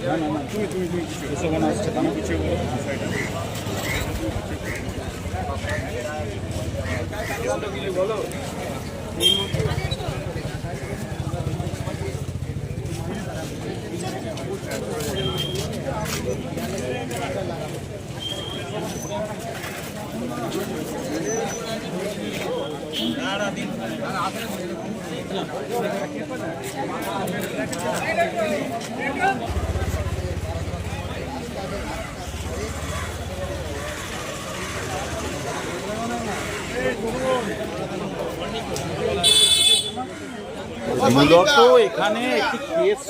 না না না তুমি তুমি সুশোভন আসছে তুমি কিছু বলো বিষয়টা মূলত এখানে একটি কেস,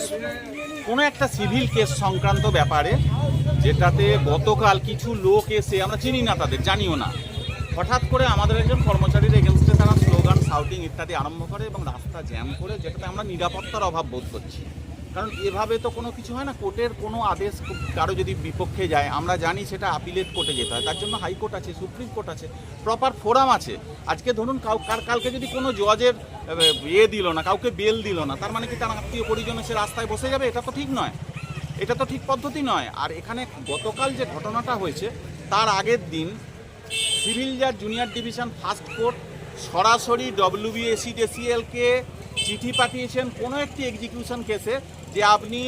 কোনো একটা সিভিল কেস সংক্রান্ত ব্যাপারে, যেটাতে গতকাল কিছু লোক এসে, আমরা চিনি না তাদের, জানিও না। হঠাৎ করে আমাদের একজন কর্মচারীর এগেনস্টে তারা স্লোগান, সাউটিং ইত্যাদি আরম্ভ করে এবং রাস্তা জ্যাম করে, যেটাতে আমরা নিরাপত্তার অভাব বোধ করছি। কারণ এভাবে তো কোনো কিছু হয় না, কোর্টের কোনো আদেশ কারও যদি বিপক্ষে যায়, আমরা জানি সেটা আপিলেট কোর্টে যেতে হয়, তার জন্য হাইকোর্ট আছে সুপ্রিম কোর্ট আছে প্রপার ফোরাম আছে। আজকে ধরুন কাউ, কার, কালকে যদি কোনো জজের ইয়ে দিল না, কাউকে বেল দিল না, তার মানে কি তার আত্মীয় পরিজন সে রাস্তায় বসে যাবে? এটা তো ঠিক নয়। এটা তো ঠিক পদ্ধতি নয়। আর এখানে গতকাল যে ঘটনাটা হয়েছে, তার আগের দিন সিভিল জাজ জুনিয়র ডিভিশন ফার্স্ট কোর্ট সরাসরি ডব্লিউবিএসিডিসিএলকে চিঠি পাঠিয়েছেন কোনো একটি এক্সিকিউশন কেসে যে আপনি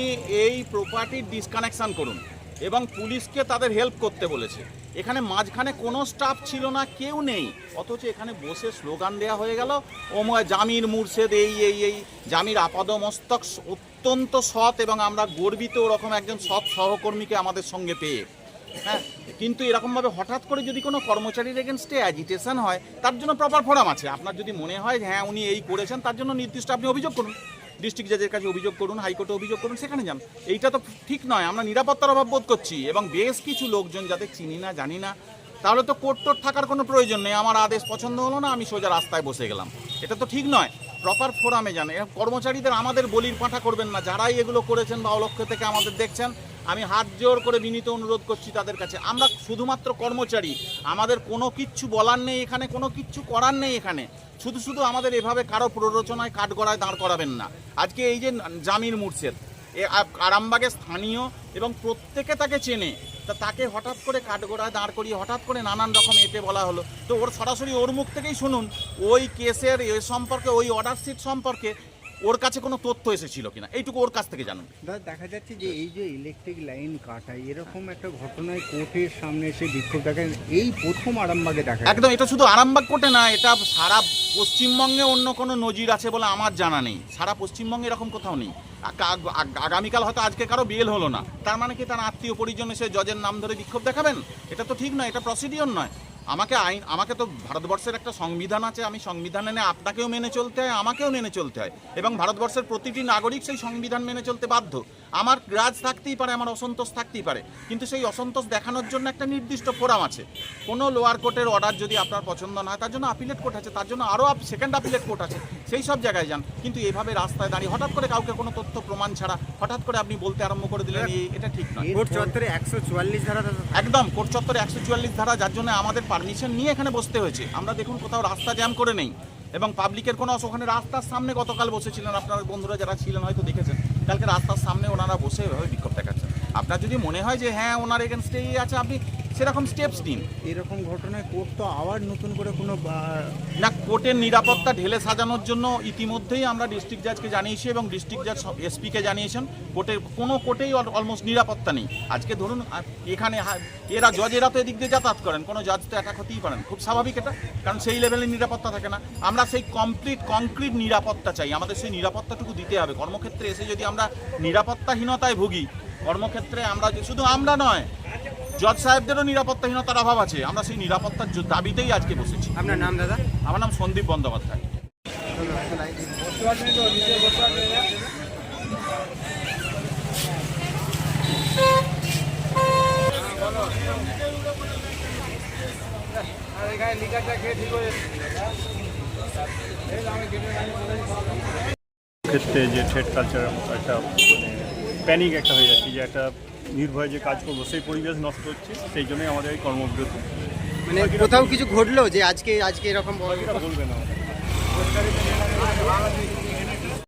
এই প্রপার্টির ডিসকানেকশন করুন এবং পুলিশকে তাদের হেল্প করতে বলেছে। এখানে মাঝখানে কোনো স্টাফ ছিল না, কেউ নেই। অথচ এখানে বসে স্লোগান দেওয়া হয়ে গেল ওময় জামির মুর্শেদ, এই এই এই, জামির আপাদমস্তক অত্যন্ত সৎ এবং আমরা গর্বিত ওরকম একজন সৎ সহকর্মীকে আমাদের সঙ্গে পেয়ে। হ্যাঁ কিন্তু এরকমভাবে হঠাৎ করে যদি কোনো কর্মচারীর এগেনস্টে অ্যাজিটেশন হয়, তার জন্য প্রপার ফোরাম আছে। আপনার যদি মনে হয় হ্যাঁ উনি এই করেছেন, তার জন্য নির্দিষ্ট আপনি অভিযোগ করুন। ডিস্ট্রিক্ট জাজের কাছে অভিযোগ করুন, হাইকোর্টে অভিযোগ করুন, সেখানে যান। এইটা তো ঠিক নয়, আমরা নিরাপত্তার অভাব বোধ করছি এবং বেশ কিছু লোকজন যাতে চিনি না, জানি না, তাহলে তো কোর্ট টোট থাকার কোনো প্রয়োজন নেই। আমার আদেশ পছন্দ হলো না, আমি সোজা রাস্তায় বসে গেলাম। এটা তো ঠিক নয় প্রপার ফোরামে যান। কর্মচারীদের আমাদের বলির পাঠা করবেন না, যারাই এগুলো করেছেন বা অলক্ষ্য থেকে আমাদের দেখছেন আমি হাত জোর করে বিনীত অনুরোধ করছি তাদের কাছে। আমরা শুধুমাত্র কর্মচারী। আমাদের কোনো কিচ্ছু বলার নেই এখানে, কোনো কিচ্ছু করার নেই এখানে। শুধু শুধু আমাদের এভাবে কারও প্ররোচনায় কাঠগড়ায় দাঁড় করাবেন না। আজকে এই যে জামির মুর্শেদ, এ আরামবাগে স্থানীয় এবং প্রত্যেকে তাকে চেনে, তা তাকে হঠাৎ করে কাঠগোড়ায় দাঁড় করিয়ে হঠাৎ করে নানান রকম এতে বলা হলো। তো ওর সরাসরি ওর মুখ থেকেই শুনুন, ওই কেসের এ সম্পর্কে, ওই অর্ডার শিট সম্পর্কে ওর কাছে কোনো তথ্য এসেছিল কিনা? এইটুকু ওর কাছ থেকে জানুন। দাদা দেখা যাচ্ছে যে এই যে ইলেকট্রিক লাইন কাটা এরকম একটা ঘটনায় কোর্টের সামনে এসে বিক্ষোভ দেখেন এই প্রথম আরামবাগে দেখা একদম এটা শুধু আরামবাগ কোটে না এটা সারা পশ্চিমবঙ্গে অন্য কোনো নজির আছে বলে আমার জানা নেই। সারা পশ্চিমবঙ্গে এরকম কোথাও নেই। আগামীকাল হয়তো আজকে কারও বেল হলো না। তার মানে কি তার আত্মীয় পরিজন এসে জজের নাম ধরে বিক্ষোভ দেখাবেন? এটা তো ঠিক নয় এটা প্রসিডিওর নয়। আমাকে আইন, আমাকে তো ভারতবর্ষের একটা সংবিধান আছে, আমি সংবিধান এনে আপনাকেও মেনে চলতে হয়, আমাকেও মেনে চলতে হয়। এবং ভারতবর্ষের প্রতিটি নাগরিক সেই সংবিধান মেনে চলতে বাধ্য। আমার রাজ থাকতেই পারে আমার অসন্তোষ থাকতেই পারে। কিন্তু সেই অসন্তোষ দেখানোর জন্য একটা নির্দিষ্ট ফোরাম আছে। কোনো লোয়ার কোর্টের অর্ডার যদি আপনার পছন্দ না হয় তার জন্য আপিলেট কোর্ট আছে তার জন্য আরও সেকেন্ড আপিলেট কোর্ট আছে। সেই সব জায়গায় যান। কিন্তু এভাবে রাস্তায় দাঁড়িয়ে হঠাৎ করে কাউকে কোনো তথ্য প্রমাণ ছাড়া হঠাৎ করে আপনি বলতে আরম্ভ করে দিলেন এটা ঠিক নয়। কোর্ট চত্বরে একশো চুয়াল্লিশ ধারা একদম কোর্ট চত্বরে একশো চুয়াল্লিশ ধারা যার জন্য আমাদের পারমিশন নিয়ে এখানে বসতে হয়েছে। আমরা দেখুন কোথাও রাস্তা জ্যাম করে নেই। এবং পাবলিকের কোনো ওখানে রাস্তার সামনে গতকাল বসেছিলেন। আপনার বন্ধুরা যারা ছিলেন হয়তো দেখেছেন। কালকে রাস্তার সামনে ওনারা বসে এভাবে বিক্ষোভ দেখাচ্ছেন। আপনার যদি মনে হয় যে হ্যাঁ ওনার এগেনস্টেই আছে, আপনি সেরকম স্টেপস নিন। এরকম ঘটনায় কোর্ট তো আবার নতুন করে কোনো না কোর্টের নিরাপত্তা ঢেলে সাজানোর জন্য ইতিমধ্যেই আমরা ডিস্ট্রিক্ট জাজকে জানিয়েছি এবং ডিস্ট্রিক্ট জাজ এসপিকে জানিয়েছেন। কোর্টের কোনো কোর্টেই অলমোস্ট নিরাপত্তা নেই। আজকে ধরুন এখানে এরা জজেরা তো এদিক দিয়ে যাতায়াত করেন। কোনো জজ তো একা হতেই পারেন খুব স্বাভাবিক এটা কারণ সেই লেভেলের নিরাপত্তা থাকে না। আমরা সেই কমপ্লিট কংক্রিট নিরাপত্তা চাই। আমাদের সেই নিরাপত্তাটুকু দিতে হবে। কর্মক্ষেত্রে এসে যদি আমরা নিরাপত্তাহীনতায় ভুগি কর্মক্ষেত্রে আমরা শুধু আমরা নয় জজ সাহেবদেরও নিরাপত্তাহীনতার অভাব আছে। আমরা সেই নিরাপত্তার দাবিতেই আজকে বসেছি। আপনার নাম দাদা? আমার নাম সন্দীপ বন্দ্যোপাধ্যায়। ক্ষেত্রে যে থ্রেড কালচার একটা মানে প্যানিক একটা হয়ে যাচ্ছে যে একটা নির্ভয়ে যে কাজ করব সেই পরিবেশ নষ্ট হচ্ছে সেই জন্যই আমাদের এই কর্মবিরতি। মানে কোথাও কিছু ঘটলো যে আজকে আজকে এরকম বলবে না